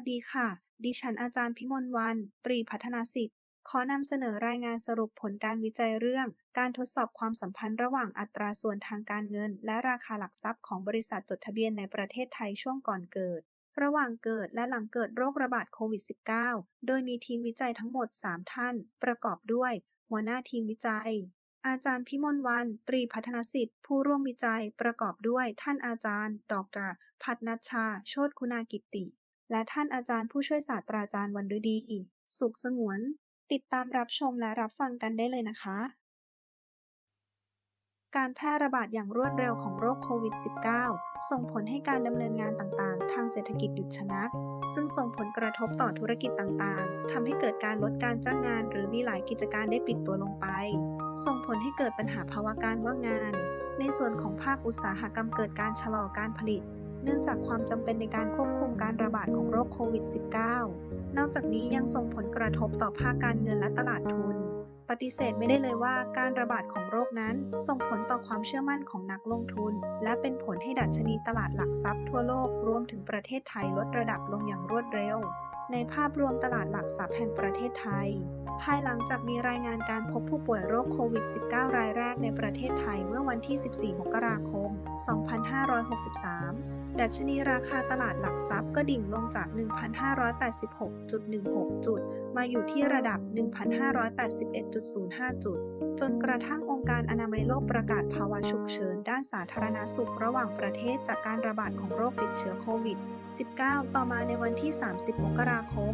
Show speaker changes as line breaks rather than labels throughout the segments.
วัสดีค่ะ ดิฉันอาจารย์พิมลวัน ตรีพัฒนาสิทธิ์ ขอนำเสนอรายงานสรุปผลการวิจัยเรื่อง การทดสอบความสัมพันธ์ระหว่างอัตราส่วนทางการเงิน และราคาหลักทรัพย์ของบริษัทจดทะเบียนในประเทศไทยช่วงก่อนเกิด ระหว่างเกิดและหลังเกิดโรคระบาดโควิด -19 โดยมีทีมวิจัยทั้งหมด 3 ท่าน ประกอบด้วย หัวหน้าทีมวิจัย อาจารย์พิมลวัน ตรีพัฒนสิทธิ์ ผู้ร่วมวิจัยประกอบด้วยท่านอาจารย์ ดร พัฒนัชชา โชตคุณากิตติ และท่านอาจารย์ผู้ช่วยศาสตราจารย์วันฤดี สุขสงวน ติดตามรับชมและรับฟังกันได้เลยนะคะ การแพร่ระบาดอย่างรวดเร็วของโรคโควิด -19 ส่งผลให้การดำเนินงานต่างๆ ทางเศรษฐกิจหยุดชะงัก ซึ่งส่งผลกระทบต่อธุรกิจต่างๆ ทำให้เกิดการลดการจ้างงาน หรือมีหลายกิจการได้ปิดตัวลงไป ส่งผลให้เกิดปัญหาภาวะการว่างงาน ในส่วนของภาคอุตสาหกรรมเกิดการชะลอการผลิต เนื่องจากความจำเป็นในการควบคุมการระบาดของโรคโควิด -19 นอกจากนี้ยังส่งผลกระทบต่อภาคการเงินและตลาดทุน ปฏิเสธไม่ได้เลยว่าการระบาดของโรคนั้นส่งผลต่อความเชื่อมั่นของนักลงทุน และเป็นผลให้ดัชนีตลาดหลักทรัพย์ทั่วโลกรวมถึงประเทศไทยลดระดับลงอย่างรวดเร็วในภาพรวมตลาดหลักทรัพย์แห่งประเทศไทย ภายหลังจากมีรายงานการพบผู้ป่วยโรคโควิด -19 รายแรกในประเทศไทยเมื่อวันที่ 14 มกราคม 2563 ดัชนีราคาตลาดหลักทรัพย์ก็ดิ่งลงจาก 1,586.16 จุด มาอยู่ที่ระดับ 1,581.05 จุด จนกระทั่งองค์การอนามัยโลกประกาศภาวะฉุกเฉินด้านสาธารณสุขระหว่างประเทศจากการระบาดของโรคติดเชื้อโควิด 19 ต่อมาในวันที่ 30 มกราคม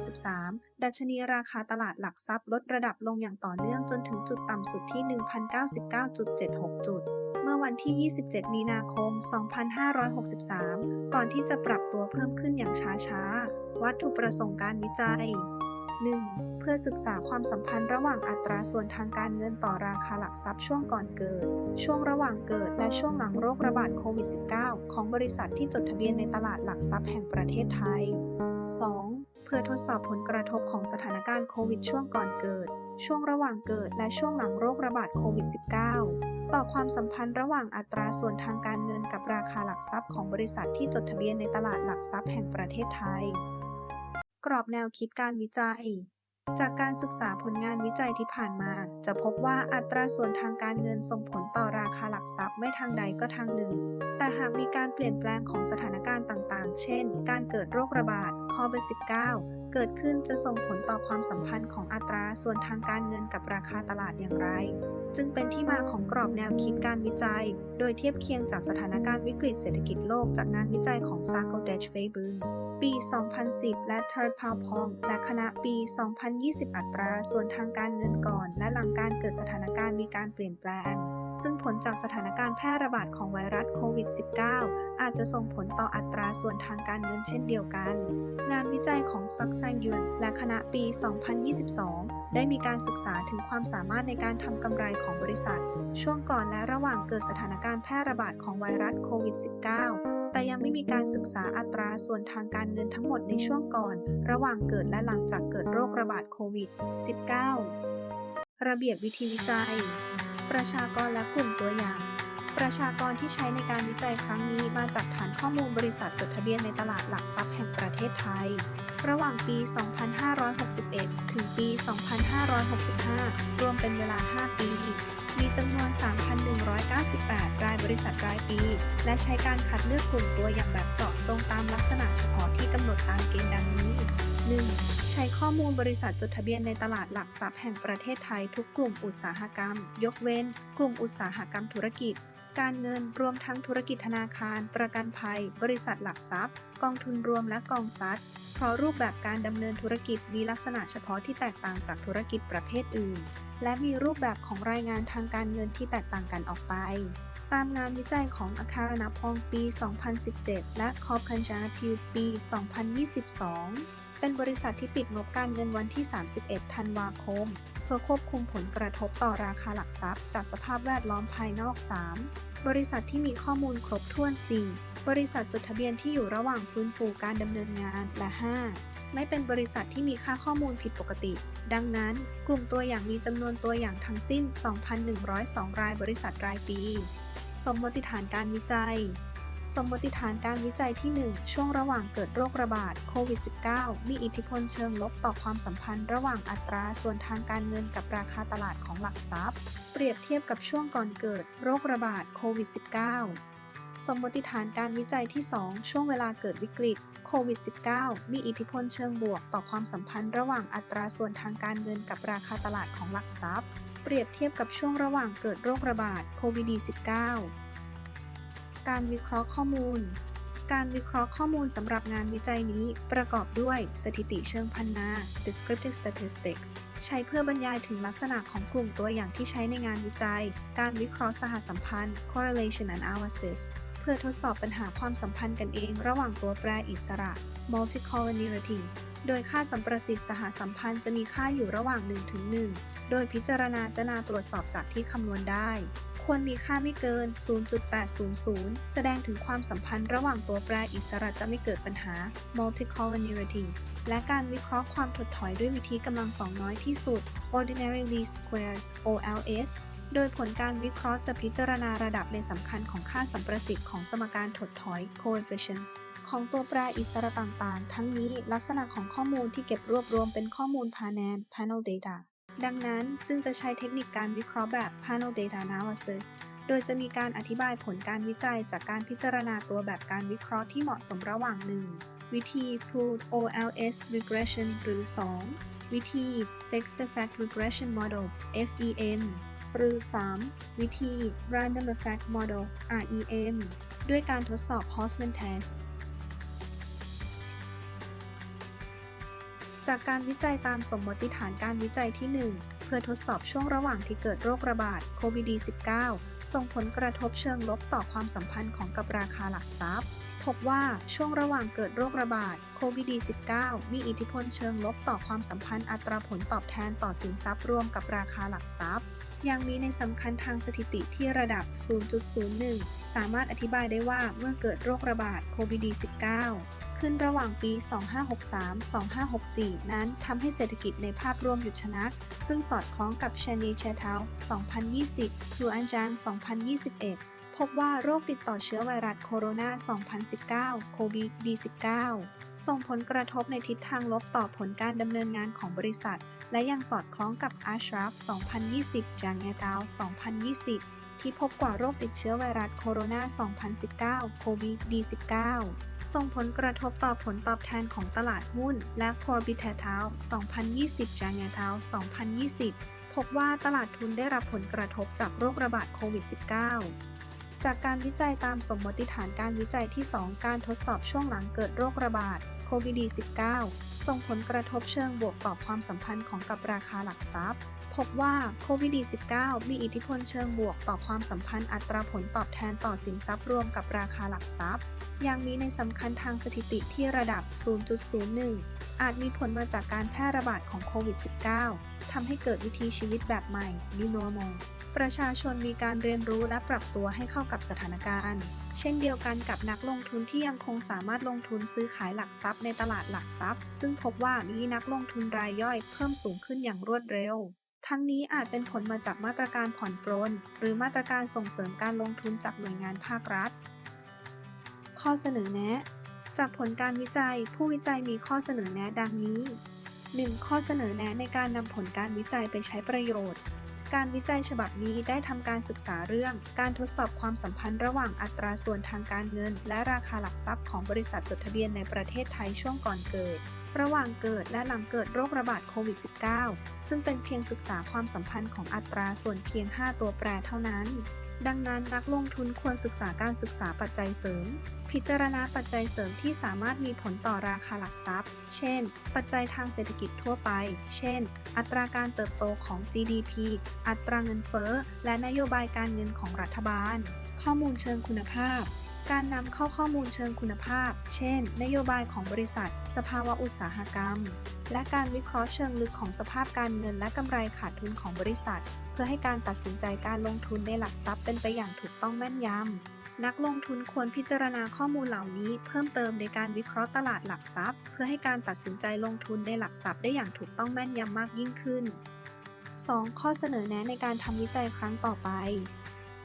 2563 ดัชนีราคาตลาดหลักทรัพย์ลดระดับลงอย่างต่อเนื่องจนถึงจุดต่ำสุดที่ 1,099.76 จุด วันที่ 27 มีนาคม 2563 ก่อนที่จะปรับตัวเพิ่มขึ้นอย่างช้าๆ วัตถุประสงค์การวิจัย 1. เพื่อศึกษาความสัมพันธ์ระหว่างอัตราส่วนทางการเงินต่อราคาหลักทรัพย์ช่วงก่อนเกิด ช่วงระหว่างเกิดและช่วงหลังโรคระบาดโควิด -19 ของบริษัทที่จดทะเบียนในตลาดหลักทรัพย์แห่งประเทศไทย 2. เพื่อทดสอบผลกระทบของสถานการณ์โควิดช่วงก่อนเกิด ช่วงระหว่างเกิดและช่วงหลังโรคระบาดโควิด -19 ต่อความสัมพันธ์ระหว่างอัตราส่วนทางการเงินกับราคาหลักทรัพย์ของบริษัทที่จดทะเบียนในตลาดหลักทรัพย์แห่งประเทศไทย กรอบแนวคิดการวิจัย จากการศึกษาผลงานวิจัยที่ผ่านมา จะพบว่าอัตราส่วนทางการเงินส่งผลต่อราคาหลักทรัพย์ไม่ทางใดก็ทางหนึ่ง แต่หากมีการเปลี่ยนแปลงของสถานการณ์ต่างๆ เช่น การเกิดโรคระบาด โควิด -19 เกิดขึ้นจะส่งผลต่อความสัมพันธ์ของอัตราส่วนทางการเงินกับราคาตลาดอย่างไร จึงเป็นที่มาของกรอบแนวคิดการวิจัย โดยเทียบเคียงจากสถานการณ์วิกฤตเศรษฐกิจโลกจากงานวิจัยของ s a r k o d e c h f e b u n ปี 2010 และ t h i r d p a l p o n g และคณะปี 2020 อัตราส่วนทางการเงินก่อน และหลังการเกิดสถานการณ์มีการเปลี่ยนแปลง ซึ่งผลจากสถานการณ์แพร่ระบาดของไวรัสโควิด -19 อาจจะส่งผลต่ออัตราส่วนทางการเงินเช่นเดียวกัน งานวิจัยของซักแซงยุนและคณะปี 2022 ได้มีการศึกษาถึงความสามารถในการทำกำไรของบริษัท ช่วงก่อนและระหว่างเกิดสถานการณ์แพร่ระบาดของไวรัสโควิด -19 แต่ยังไม่มีการศึกษาอัตราส่วนทางการเงินทั้งหมดในช่วงก่อน ระหว่างเกิดและหลังจากเกิดโรคระบาดโควิด -19 ระเบียบวิธีวิจัย ประชากรและกลุ่มตัวอย่าง ประชากรที่ใช้ในการวิจัยครั้งนี้มาจากฐานข้อมูลบริษัทจดทะเบียนในตลาดหลักทรัพย์แห่งประเทศไทย ระหว่างปี 2561 ถึงปี 2565 รวมเป็นเวลา 5 ปี มีจำนวน 3,198 รายบริษัทรายปี และใช้การคัดเลือกกลุ่มตัวอย่างแบบเจาะจงตามลักษณะเฉพาะที่กำหนดตามเกณฑ์ดังนี้ 1. ใช้ข้อมูลบริษัทจดทะเบียนในตลาดหลักทรัพย์แห่งประเทศไทยทุกกลุ่มอุตสาหกรรม ยกเว้น กลุ่มอุตสาหกรรมธุรกิจ การเงินรวมทั้งธุรกิจธนาคาร ประกันภัย บริษัทหลักทรัพย์ กองทุนรวมและกองทรัพย์เพราะรูปแบบการดำเนินธุรกิจมีลักษณะเฉพาะที่แตกต่างจากธุรกิจประเภทอื่น และมีรูปแบบของรายงานทางการเงินที่แตกต่างกันออกไปตามงานวิจัยของอาคารณพองปี 2017 และคอพันจาพิวปี 2022 เป็นบริษัทที่ปิดงบการเงินวันที่ 31 ธันวาคม เพื่อควบคุมผลกระทบต่อราคาหลักทรัพย์ จากสภาพแวดล้อมภายนอก 3. บริษัทที่มีข้อมูลครบถ้วน 4. บริษัทจดทะเบียนที่อยู่ระหว่างฟื้นฟูการดำเนินงานและ 5. ไม่เป็นบริษัทที่มีค่าข้อมูลผิดปกติ ดังนั้น กลุ่มตัวอย่างมีจำนวนตัวอย่างทั้งสิ้น 2,102 รายบริษัทรายปี สมมติฐานการวิจัย สมมติฐานการวิจัยที่ 1 ช่วงระหว่างเกิดโรคระบาดโควิด -19 มีอิทธิพลเชิงลบต่อความสัมพันธ์ระหว่างอัตราส่วนทางการเงินกับราคาตลาดของหลักทรัพย์ เปรียบเทียบกับช่วงก่อนเกิดโรคระบาดโควิด -19 สมมติฐานการวิจัยที่ 2 ช่วงเวลาเกิดวิกฤตโควิด -19 มีอิทธิพลเชิงบวกต่อความสัมพันธ์ระหว่างอัตราส่วนทางการเงินกับราคาตลาดของหลักทรัพย์ เปรียบเทียบกับช่วงระหว่างเกิดโรคระบาดโควิด -19 การวิเคราะห์ข้อมูล การวิเคราะห์ข้อมูลสำหรับงานวิจัยนี้ประกอบด้วยสถิติเชิงพันนา descriptive statistics ใช้เพื่อบรรยายถึงลักษณะของกลุ่มตัวอย่างที่ใช้ในงานวิจัย การวิเคราะห์สหสัมพันธ์ correlation analysis เพื่อทดสอบปัญหาความสัมพันธ์กันเองระหว่างตัวแปรอิสระ multicollinearity โดยค่าสัมประสิทธิ์สหสัมพันธ์จะมีค่าอยู่ระหว่าง1-1 โดยพิจารณาจะนาตรวจสอบจากที่คำนวณได้ ควรมีค่าไม่เกิน 0.800 แสดงถึงความสัมพันธ์ระหว่างตัวแปรอิสระจะไม่เกิดปัญหา multicollinearity และการวิเคราะห์ความถดถอยด้วยวิธีกำลังสองน้อยที่สุด ordinary least squares OLS โดยผลการวิเคราะห์จะพิจารณาระดับในสำคัญของค่าสัมประสิทธิ์ของสมการถดถอย coefficients ของตัวแปรอิสระต่างๆ ทั้งนี้ลักษณะของข้อมูลที่เก็บรวบรวมเป็นข้อมูล Panan panel data ดังนั้นจึงจะใช้เทคนิคการวิเคราะห์แบบ panel data analysis โดยจะมีการอธิบายผลการวิจัยจากการพิจารณาตัวแบบการวิเคราะห์ที่เหมาะสมระหว่าง 1. วิธี pooled OLS regression หรือ 2. วิธี fixed effect regression model FEM หรือ 3. วิธี random effect model REM ด้วยการทดสอบ Horstman test จากการวิจัยตามสมมติฐานการวิจัยที่ 1 เพื่อทดสอบช่วงระหว่างที่เกิดโรคระบาดโควิด -19 ส่งผลกระทบเชิงลบต่อความสัมพันธ์ของกับราคาหลักทรัพย์ พบว่าช่วงระหว่างเกิดโรคระบาดโควิด -19 มีอิทธิพลเชิงลบต่อความสัมพันธ์อัตราผลตอบแทนต่อสินทรัพย์รวมกับราคาหลักทรัพย์ยังมีในสำคัญทางสถิติที่ระดับ 0.01 สามารถอธิบายได้ว่าเมื่อเกิดโรคระบาดโควิด -19 ขึ้นระหว่างปี 2563-2564 นั้นทำให้เศรษฐกิจในภาพรวมหยุดชะงัก ซึ่งสอดคล้องกับชนีเชเทา2020ทูอันจาง2021 พบว่าโรคติดต่อเชื้อไวรัสโคโรนา 2019 โควิด -19 ส่งผลกระทบในทิศทางลบต่อผลการดำเนินงานของบริษัท และยังสอดคล้องกับ Ashraf 2020 จางแอตา2020 ที่พบกว่าโรคติดเชื้อไวรัสโคโรนา 2019 โควิด -19 ส่งผลกระทบต่อผลตอบแทนของตลาดหุ้น และ c o r b i t a t a l 2020 จางแอตา2020 พบว่าตลาดทุนได้รับผลกระทบจากโรคระบาดโควิด -19 จากการวิจัยตามสมมติฐานการวิจัยที่ 2 การทดสอบช่วงหลังเกิดโรคระบาด วิด -19 ส่งผลกระทบเชิงบวกต่อความสัมพันธ์ของกับราคาหลักทรัพย์ พบว่าโควิด -19 มีอิทธิพลเชิงบวกต่อความสัมพันธ์อัตราผลตอบแทนต่อสินทรัพย์รวมกับราคาหลักทรัพย์ อยังมีในสำคัญทางสถิติที่ระดับ 0.01 อาจมีผลมาจากการแพร่ระบาดของโควิด -19 ทำให้เกิดวิธีชีวิตแบบใหม่ New Normal ประชาชนมีการเรียนรู้และปรับตัวให้เข้ากับสถานการณ์ เช่นเดียวกันกับนักลงทุนที่ยังคงสามารถลงทุนซื้อขายหลักทรัพย์ในตลาดหลักทรัพย์ ซึ่งพบว่ามีนักลงทุนรายย่อยเพิ่มสูงขึ้นอย่างรวดเร็ว ทั้งนี้อาจเป็นผลมาจากมาตรการผ่อนปรนหรือมาตรการส่งเสริมการลงทุนจากหน่วยงานภาครัฐ ข้อเสนอแนะ จากผลการวิจัย ผู้วิจัยมีข้อเสนอแนะดังนี้ 1. ข้อเสนอแนะในการนำผลการวิจัยไปใช้ประโยชน์ การวิจัยฉบับนี้ได้ทำการศึกษาเรื่อง การทดสอบความสัมพันธ์ระหว่างอัตราส่วนทางการเงิน และราคาหลักทรัพย์ของบริษัทจดทะเบียนในประเทศไทยช่วงก่อนเกิด ระหว่างเกิดและหลังเกิดโรคระบาดโควิด -19 ซึ่งเป็นเพียงศึกษาความสัมพันธ์ของอัตราส่วนเพียง 5 ตัวแปรเท่านั้น ดังนั้นนักลงทุนควรศึกษาการศึกษาปัจจัยเสริม พิจารณาปัจจัยเสริมที่สามารถมีผลต่อราคาหลักทรัพย์ เช่น ปัจจัยทางเศรษฐกิจทั่วไป เช่น อัตราการเติบโตของ GDP อัตราเงินเฟ้อ และนโยบายการเงินของรัฐบาล ข้อมูลเชิงคุณภาพ การนำเข้าข้อมูลเชิงคุณภาพ เช่น นโยบายของบริษัท สภาวะอุตสาหกรรม และการวิเคราะห์เชิงลึกของสภาพการเงินและกำไรขาดทุนของบริษัท เพื่อให้การตัดสินใจการลงทุนในหลักทรัพย์เป็นไปอย่างถูกต้องแม่นยำ นักลงทุนควรพิจารณาข้อมูลเหล่านี้ เพิ่มเติมในการวิเคราะห์ตลาดหลักทรัพย์ เพื่อให้การตัดสินใจลงทุนในหลักทรัพย์ได้อย่างถูกต้องแม่นยำมากยิ่งขึ้น 2. ข้อเสนอแนะในการทำวิจัยครั้งต่อไป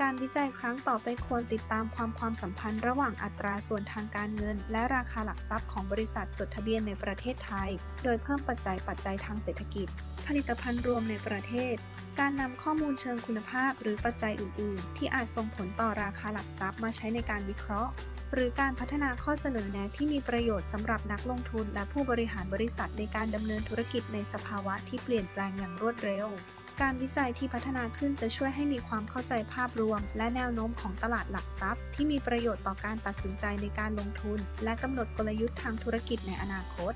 การวิจัยครั้งต่อไปควรติดตามความความสัมพันธ์ระหว่างอัตราส่วนทางการเงิน และราคาหลักทรัพย์ของบริษัทจดทะเบียนในประเทศไทย โดยเพิ่มปัจจัยปัจจัยทางเศรษฐกิจ ผลิตภัณฑ์รวมในประเทศ การนำข้อมูลเชิงคุณภาพหรือปัจจัยอื่น ๆ ที่อาจส่งผลต่อราคาหลักทรัพย์มาใช้ในการวิเคราะห์ หรือการพัฒนาข้อเสนอแนะที่มีประโยชน์สำหรับนักลงทุน และผู้บริหารบริษัทในการดำเนินธุรกิจในสภาวะที่เปลี่ยนแปลงอย่างรวดเร็ว การวิจัยที่พัฒนาขึ้นจะช่วยให้มีความเข้าใจภาพรวม และแนวโน้มของตลาดหลักทรัพย์ ที่มีประโยชน์ต่อการตัดสินใจในการลงทุน และกำหนดกลยุทธ์ทางธุรกิจในอนาคต